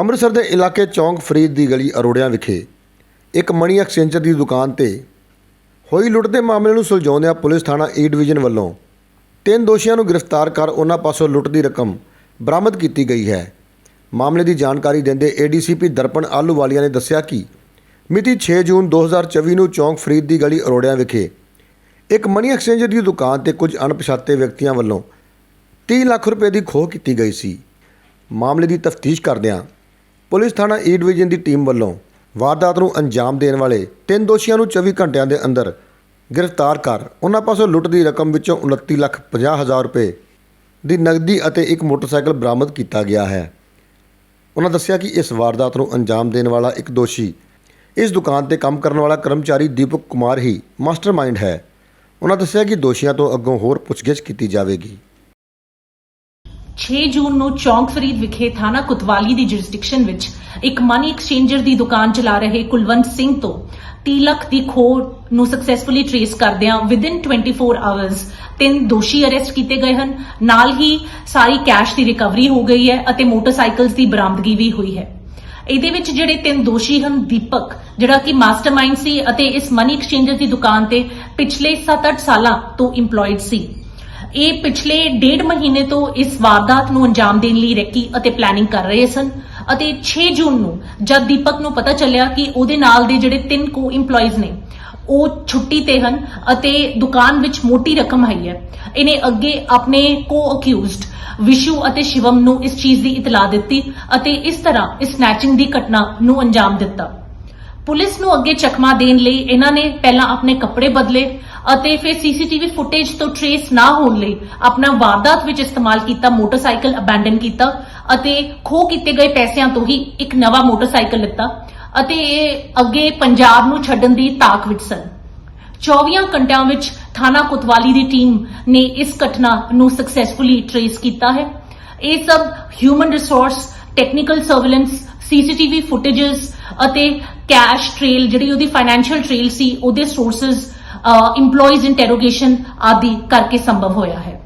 ਅੰਮ੍ਰਿਤਸਰ ਦੇ ਇਲਾਕੇ ਚੌਂਕ ਫਰੀਦ ਦੀ ਗਲੀ ਅਰੋੜਿਆਂ ਵਿਖੇ ਇੱਕ ਮਨੀ ਐਕਸਚੇਂਜਰ ਦੀ ਦੁਕਾਨ ਤੇ ਹੋਈ ਲੁੱਟ ਦੇ ਮਾਮਲੇ ਨੂੰ ਸੁਲਝਾਉਂਦਿਆਂ ਪੁਲਿਸ ਥਾਣਾ ਏ ਡਿਵੀਜ਼ਨ ਵੱਲੋਂ ਤਿੰਨ ਦੋਸ਼ੀਆਂ ਨੂੰ ਗ੍ਰਿਫਤਾਰ ਕਰ ਉਹਨਾਂ ਪਾਸੋਂ ਲੁੱਟ ਦੀ ਰਕਮ ਬਰਾਮਦ ਕੀਤੀ ਗਈ ਹੈ। ਮਾਮਲੇ ਦੀ ਜਾਣਕਾਰੀ ਦਿੰਦੇ ਏਡੀਸੀਪੀ ਦਰਪਣ ਆਲੂਵਾਲੀਆ ਨੇ ਦੱਸਿਆ ਕਿ ਮਿਤੀ 6 ਜੂਨ 2024 ਨੂੰ ਚੌਂਕ ਫਰੀਦ ਦੀ ਗਲੀ ਅਰੋੜਿਆਂ ਵਿਖੇ ਇੱਕ ਮਨੀ ਐਕਸਚੇਂਜਰ ਦੀ ਦੁਕਾਨ ਤੇ ਕੁਝ ਅਣਪਛਾਤੇ ਵਿਅਕਤੀਆਂ ਵੱਲੋਂ 30 ਲੱਖ ਰੁਪਏ ਦੀ ਖੋਹ ਕੀਤੀ ਗਈ ਸੀ। ਮਾਮਲੇ ਦੀ ਤਫਤੀਸ਼ ਕਰਦਿਆਂ ਪੁਲਿਸ ਥਾਣਾ ਈ ਡਿਵੀਜ਼ਨ ਦੀ ਟੀਮ ਵੱਲੋਂ ਵਾਰਦਾਤ ਨੂੰ ਅੰਜਾਮ ਦੇਣ ਵਾਲੇ ਤਿੰਨ ਦੋਸ਼ੀਆਂ ਨੂੰ 24 ਘੰਟਿਆਂ ਦੇ ਅੰਦਰ ਗ੍ਰਿਫਤਾਰ ਕਰ ਉਹਨਾਂ ਪਾਸੋਂ ਲੁੱਟ ਦੀ ਰਕਮ ਵਿੱਚੋਂ 29 ਲੱਖ 50 ਹਜ਼ਾਰ ਰੁਪਏ ਦੀ ਨਗਦੀ ਅਤੇ ਇੱਕ ਮੋਟਰਸਾਈਕਲ ਬਰਾਮਦ ਕੀਤਾ ਗਿਆ ਹੈ। ਉਹਨਾਂ ਦੱਸਿਆ ਕਿ ਇਸ ਵਾਰਦਾਤ ਨੂੰ ਅੰਜਾਮ ਦੇਣ ਵਾਲਾ ਇੱਕ ਦੋਸ਼ੀ ਇਸ ਦੁਕਾਨ ਤੇ ਕੰਮ ਕਰਨ ਵਾਲਾ ਕਰਮਚਾਰੀ ਦੀਪਕ ਕੁਮਾਰ ਹੀ ਮਾਸਟਰਮਾਈਂਡ ਹੈ। ਉਹਨਾਂ ਦੱਸਿਆ ਕਿ ਦੋਸ਼ੀਆਂ ਤੋਂ ਅੱਗੋਂ ਹੋਰ ਪੁੱਛਗਿੱਛ ਕੀਤੀ ਜਾਵੇਗੀ। 6 ਜੂਨ ਨੂੰ ਚੌਂਕ ਫਰੀਦ ਵਿਖੇ ਥਾਣਾ ਕੁਤਵਾਲੀ ਦੀ ਜੁਰਿਸਡਿਕਸ਼ਨ ਵਿੱਚ ਇੱਕ ਮਨੀ ਐਕਸਚੇਂਜਰ ਦੀ ਦੁਕਾਨ ਚਲਾ ਰਹੇ ਕੁਲਵੰਤ ਸਿੰਘ ਤੋਂ 30 ਲੱਖ ਦੀ ਖੋਹ ਨੂੰ ਸਕਸੈਸਫੁਲੀ ਟ੍ਰੇਸ ਕਰਦਿਆਂ ਵਿਦਿਨ 24 ਆਵਰਸ ਤਿੰਨ ਦੋਸ਼ੀ ਅਰੈਸਟ ਕੀਤੇ ਗਏ ਹਨ। ਨਾਲ ਹੀ ਸਾਰੀ ਕੈਸ਼ ਦੀ ਰਿਕਵਰੀ ਹੋ ਗਈ ਹੈ ਅਤੇ ਮੋਟਰਸਾਈਕਲਸ ਦੀ ਬਰਾਮਦਗੀ ਵੀ ਹੋਈ ਹੈ। ਇਹਦੇ ਵਿੱਚ ਜਿਹੜੇ ਤਿੰਨ ਦੋਸ਼ੀ ਹਨ, ਦੀਪਕ, ਜਿਹੜਾ ਕਿ ਮਾਸਟਰਮਾਈਂਡ ਸੀ ਅਤੇ ਇਸ ਮਨੀ ਐਕਸਚੇਂਜਰ ਦੀ ਦੁਕਾਨ ਤੇ ਪਿਛਲੇ 7-8 ਸਾਲਾਂ ਤੋਂ EMPLOYED ਸੀ। ਇਹ ਪਿਛਲੇ ਡੇਢ ਮਹੀਨੇ ਤੋਂ ਇਸ ਵਾਰਦਾਤ ਨੂੰ ਅੰਜਾਮ ਦੇਣ ਲਈ ਰੈਕੀ ਅਤੇ ਪਲੈਨਿੰਗ ਕਰ ਰਹੇ ਸਨ ਅਤੇ 6 ਜੂਨ ਨੂੰ ਜਦ ਦੀਪਕ ਨੂੰ ਪਤਾ ਚੱਲਿਆ ਕਿ ਉਹਦੇ ਨਾਲ ਦੇ ਜਿਹੜੇ ਤਿੰਨ ਕੋ EMPLOYEES ਨੇ, ਉਹ ਛੁੱਟੀ ਤੇ ਹਨ ਅਤੇ ਦੁਕਾਨ ਵਿੱਚ ਮੋਟੀ ਰਕਮ ਆਈ ਹੈ। ਇਹਨੇ ਅੱਗੇ ਆਪਣੇ ਕੋ ਅਕਿਊਜ਼ਡ ਵਿਸ਼ੂ ਅਤੇ ਸ਼ਿਵਮ ਨੂੰ ਇਸ ਚੀਜ਼ ਦੀ ਇਤਲਾਹ ਦਿੱਤੀ ਅਤੇ ਇਸ ਤਰ੍ਹਾਂ ਇਸ ਸਨੈਚਿੰਗ ਦੀ ਘਟਨਾ ਨੂੰ ਅੰਜਾਮ ਦਿੱਤਾ। ਪੁਲਿਸ ਨੂੰ ਅੱਗੇ ਚਕਮਾ ਦੇਣ ਲਈ ਇਹਨਾਂ ਨੇ ਪਹਿਲਾਂ ਆਪਣੇ ਕੱਪੜੇ ਬਦਲੇ ਅਤੇ ਫਿਰ ਸੀਸੀਟੀਵੀ ਫੁਟੇਜ ਤੋਂ ਟਰੇਸ ਨਾ ਹੋਣ ਲਈ ਆਪਣਾ ਵਾਰਦਾਤ ਵਿੱਚ ਇਸਤੇਮਾਲ ਕੀਤਾ, ਮੋਟਰਸਾਈਕਲ ਅਬੈਂਡਨ ਕੀਤਾ ਅਤੇ ਖੋਹ ਕੀਤੇ ਗਏ ਪੈਸਿਆਂ ਤੋਂ ਹੀ ਇੱਕ ਨਵਾਂ ਮੋਟਰਸਾਈਕਲ ਲਿੱਤਾ ਅਤੇ ਇਹ ਅੱਗੇ ਪੰਜਾਬ ਨੂੰ ਛੱਡਣ ਦੀ ਤਾਕ ਵਿੱਚ ਸਨ। 24 ਘੰਟਿਆਂ ਵਿੱਚ ਥਾਣਾ ਕੁਤਵਾਲੀ ਦੀ ਟੀਮ ਨੇ ਇਸ ਘਟਨਾ ਨੂੰ ਸਕਸੈਸਫੁਲੀ ਟਰੇਸ ਕੀਤਾ ਹੈ। ਇਹ ਸਭ human resource technical surveillance CCTV footages ਅਤੇ ਕੈਸ਼ ਟ੍ਰੇਲ ਜਿਹੜੀ ਉਹਦੀ ਫਾਈਨੈਂਸ਼ੀਅਲ ਟ੍ਰੇਲ ਸੀ, ਉਹਦੇ ਸੋਰਸਸ EMPLOYEES ਇੰਟਰੋਗੇਸ਼ਨ ਆਦਿ ਕਰਕੇ ਸੰਭਵ ਹੋਇਆ ਹੈ।